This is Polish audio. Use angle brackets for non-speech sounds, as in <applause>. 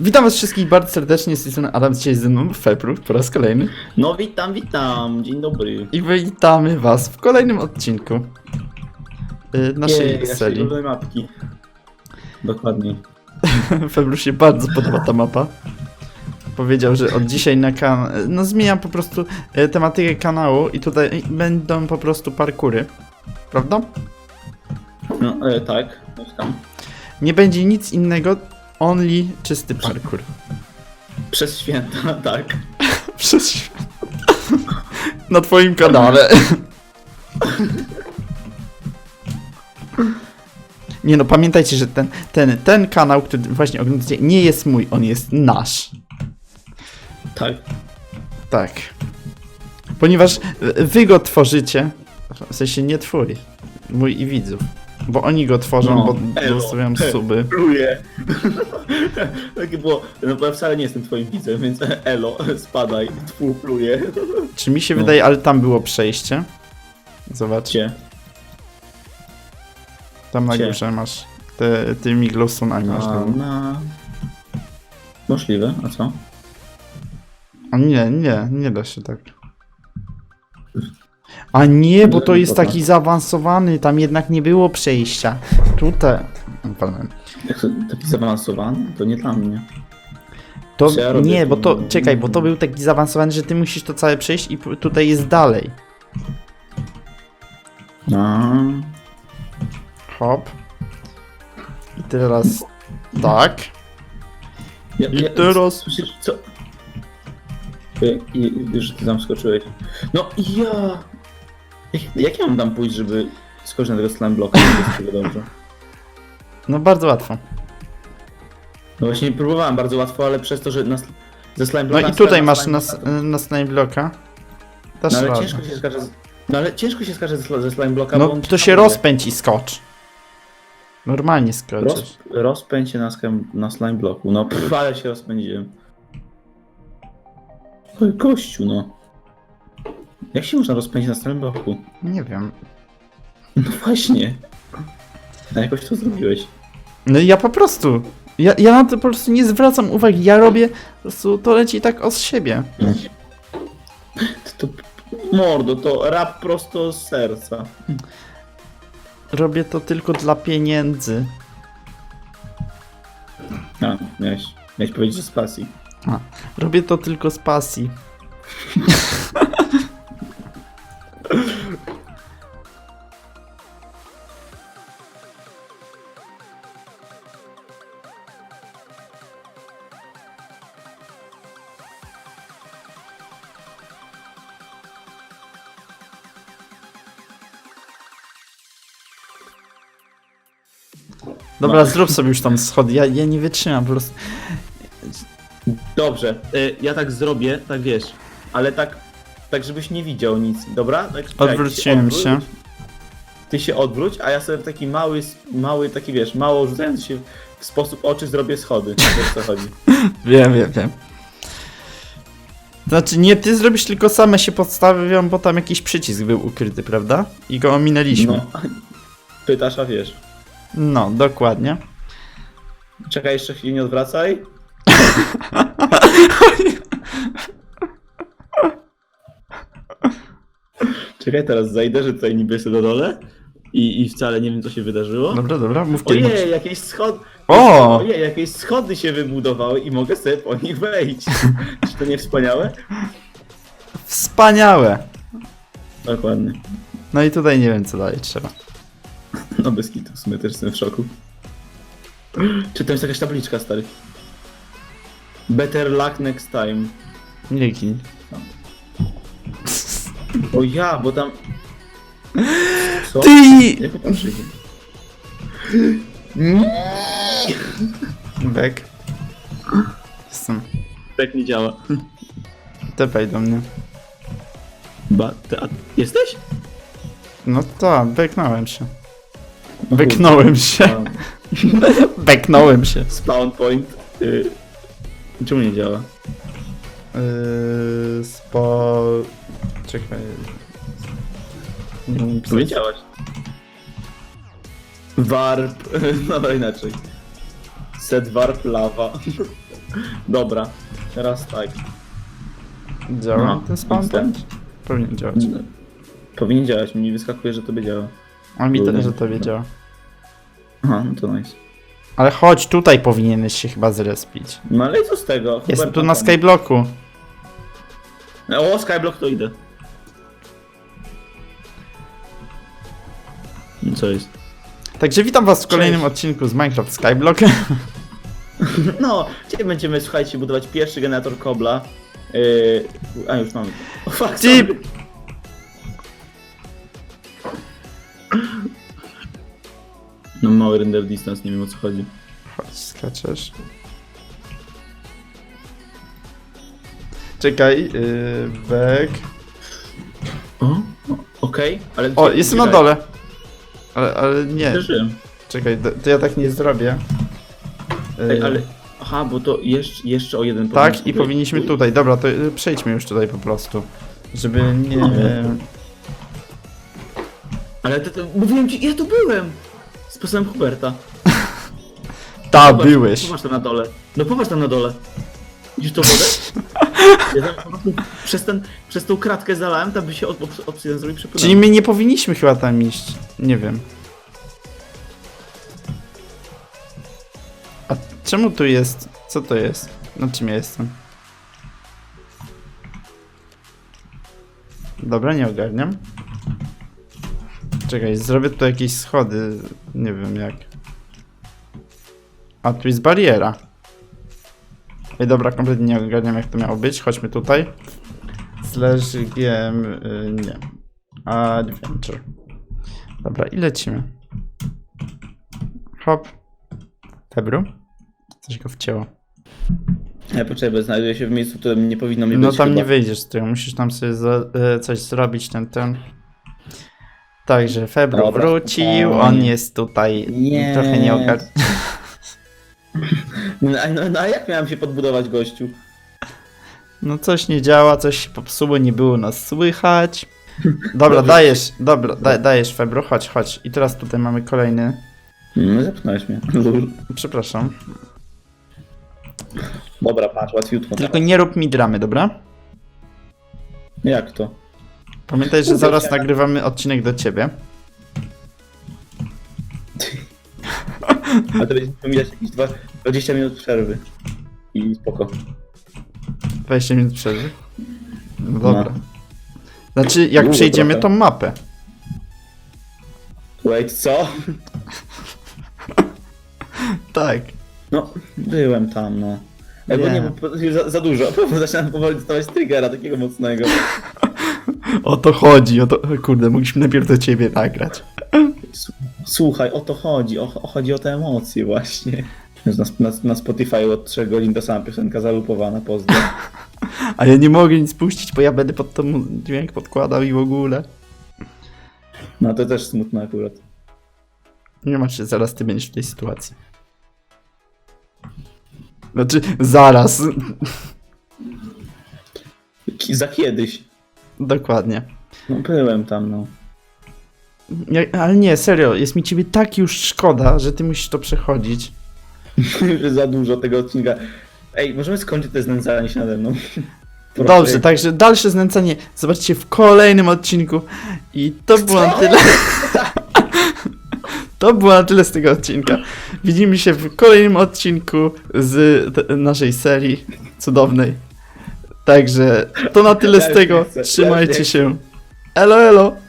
Witam was wszystkich bardzo serdecznie, z tej strony Adam, dzisiaj ze mną Febru po raz kolejny. No witam, witam, dzień dobry. I witamy was w kolejnym odcinku y, naszej Jej, naszej serii. ulubionej mapki. Dokładnie. <laughs> Febru się bardzo podoba ta mapa. Powiedział, że od dzisiaj na kan... No zmieniam po prostu y, tematykę kanału i tutaj będą po prostu parkury. Prawda? No, e, tak, coś tam. Nie będzie nic innego, only czysty parkour. <laughs> Przez święta, tak. <laughs> Przez świat. Na twoim kanale. <laughs> Nie no, pamiętajcie, że ten, ten, ten kanał, który właśnie oglądacie, nie jest mój, on jest nasz. Tak. Tak. Ponieważ wy go tworzycie, w sensie nie twój, mój i widzów. Bo oni go tworzą, No, bo elo. zostawiam suby. <laughs> Pluję. <laughs> Takie było, no bo ja wcale nie jestem twoim widzem, więc <laughs> elo, spadaj, tfu, pluję. Czy mi się No. wydaje, ale tam było przejście. Zobaczcie, tam na Gdzie? górze masz te, tymi glowstonami masz A, na... Możliwe, a co? A nie, nie, nie da się tak. A nie, bo to jest taki zaawansowany, tam jednak nie było przejścia. Tutaj. Pardon. Jak to, taki zaawansowany? To nie dla mnie. To Co ja robię? nie, bo to czekaj, bo to był taki zaawansowany, że ty musisz to całe przejść i p- tutaj jest dalej. A, Hop. I teraz tak. ja, I teraz- Słyszysz, co? I, i, że ty tam skoczyłeś. No i ja... Jak, jak ja mam tam pójść, żeby skoczyć na tego slime bloka, tego dobrze? No bardzo łatwo. No właśnie próbowałem bardzo łatwo, ale przez to, że na, ze slime No bloka... i tutaj masz slime na, slime bloka. No ale ciężko się skacze z... No ale ciężko się skacze ze, ze slime bloka, No on to się hamuje. rozpędź i skocz. Normalnie skoczysz. Roz, rozpędź się na, skem- na slime bloku. No pff, ale się rozpędziłem. Oj, kościu, no. Jak się można rozpędzić na slime bloku? Nie wiem. No właśnie. A jakoś to zrobiłeś. No ja po prostu. Ja, ja na to po prostu nie zwracam uwagi. Ja robię. Po prostu to leci tak od siebie. To, to, mordo, to rap prosto z serca. Robię to tylko dla pieniędzy. A, miałeś, miałeś powiedzieć, że z pasji. Robię to tylko z pasji. <laughs> Dobra, No. zrób sobie już tam schody. Ja, ja nie wytrzymam po prostu. Dobrze, y, ja tak zrobię, tak wiesz, ale tak, tak żebyś nie widział nic, dobra? Tak, Odwróciłem odwróć. się. Ty się odwróć, a ja sobie w taki mały, mały, taki wiesz, mało rzucający się w sposób oczy zrobię schody. Wiesz co chodzi. <laughs> Wiem, wiem, wiem. Znaczy, nie ty zrobisz, tylko same się podstawią, bo tam jakiś przycisk był ukryty, prawda? I go ominęliśmy. No. <laughs> Pytasz, a wiesz. No, dokładnie. Czekaj, jeszcze chwilę, nie odwracaj. <laughs> Czekaj, teraz zajdę, że tutaj niby jestem na dole i, i wcale nie wiem, co się wydarzyło. Dobra, dobra, mów kiedy masz. Ojej, jakieś schody. O! Ojej, jakieś schody się wybudowały i mogę sobie po nich wejść. <laughs> Czy to nie wspaniałe? Wspaniałe! Dokładnie. No i tutaj nie wiem, co dalej trzeba. <laughs> No bez kitu, w sumie też jestem w szoku. Czy to jest jakaś tabliczka, stary? Better luck next time. Nie gin. O ja, bo tam... Co? Ty! Jak? Bek. Jestem. Tak nie działa. Tepaj do mnie. Ba, ty, a jesteś? No to, beknąłem się. No Beknąłem się. <laughs> Beknąłem się. Spawn point. Y... Czemu nie działa? Yy, spo... Czekaj. Nie umiem pisać. Powinien działać. Warp. <laughs> Dobra, inaczej. Set warp lava. <laughs> Dobra, teraz tak. Działa No, ten spawn instant. point? Powinien działać. Powinien działać, mi wyskakuje, że to by działało. A mi Powinien. też, że to wiedziała. Aha, no to nice. Ale chodź, tutaj powinieneś się chyba zrespić. No ale i co z tego? Jestem Hubert tu na skyblocku. O, Skyblock to idę. Co jest? Także witam was w kolejnym Cześć. odcinku z Minecraft Skyblock. <laughs> No, dzisiaj będziemy, słuchajcie, budować pierwszy generator kobla. Yy, a już mamy. O, fuck, sorry. No mały render distance, nie wiem o co chodzi. Chodź, skaczesz. Czekaj, yy, back. O, o, okej, ale... O, gdzie- jestem na dole. Ale, ale nie, Przeżyłem. czekaj, to, to ja tak nie zrobię. Ej, ale... Aha, bo to jeszcze, jeszcze o jeden Tak, i powinniśmy tutaj. Dobra, to y, przejdźmy już tutaj po prostu. Żeby nie... No. Ale to, to, mówiłem ci, ja tu byłem! Z posłem Huberta. <laughs> Ta, Popatrz, byłeś. Popatrz tam na dole. No popatrz tam na dole. Widzisz tą wodę? <laughs> Przez, ten, przez tą kratkę zalałem, tam by się ob- ob- obsydian zrobił przepłynął. Czyli my nie powinniśmy chyba tam iść. Nie wiem. A czemu tu jest? Co to jest? Na czym ja jestem? Dobra, nie ogarniam. Czekaj, zrobię tu jakieś schody. Nie wiem jak. A tu jest bariera. Ej, dobra, kompletnie nie ogarniam jak to miało być. Chodźmy tutaj. Slash GM... Y, nie. Adventure. Dobra, i lecimy. Hop. Febru? Coś go wcięło. Ja poczekaj, bo znajduję się w miejscu, w którym nie powinno mi No być tam chyba. nie wyjdziesz z tego, musisz tam sobie za, e, coś zrobić, ten, ten. Także Febru Dobra, wrócił, on jest tutaj Nie. trochę nie. <laughs> No, a- no, no a jak miałem się podbudować, gościu? No coś nie działa, coś się popsuło, nie było nas słychać. <laughs> Dobra, dajesz, dobra, da, dajesz Febru, chodź, chodź. I teraz tutaj mamy kolejny, No zepchnąłeś mnie. Przepraszam. Dobra, patrz, łatwiutko. Tylko nie rób mi dramy, dobra? Jak to? Pamiętaj, że zaraz nagrywamy odcinek do ciebie. A to będzie pomijać jakieś dwa- 20 minut przerwy. I spoko. 20 minut przerwy. No dobra. Znaczy, jak Długo przejdziemy trochę. tą mapę. Wait, co? Tak. No, byłem tam, no. Ej, bo Nie. nie, bo już za, za dużo. <laughs> Zaczynam powoli dostawać triggera takiego mocnego. <laughs> O to chodzi, o to. Kurde, mogliśmy najpierw do ciebie nagrać. Słuchaj, o to chodzi, o, o, chodzi o te emocje właśnie. Na, na, na Spotify od 3 godzin ta sama piosenka zalupowana, pozdro. <laughs> A ja nie mogę nic puścić, bo ja będę pod to dźwięk podkładał i w ogóle. No to też smutne akurat. Nie masz się, zaraz ty będziesz w tej sytuacji. Znaczy, zaraz. Za kiedyś. Dokładnie. No byłem tam, no. Ale nie, serio, jest mi ciebie tak już szkoda, że ty musisz to przechodzić. <laughs> Za dużo tego odcinka. Ej, możemy skończyć te znęcanie się nade mną? <laughs> Proszę. Dobrze, także dalsze znęcanie zobaczcie w kolejnym odcinku. I to było na tyle. <laughs> To było na tyle z tego odcinka. Widzimy się w kolejnym odcinku z naszej serii cudownej. Także to na tyle z tego. Trzymajcie się. Elo, elo.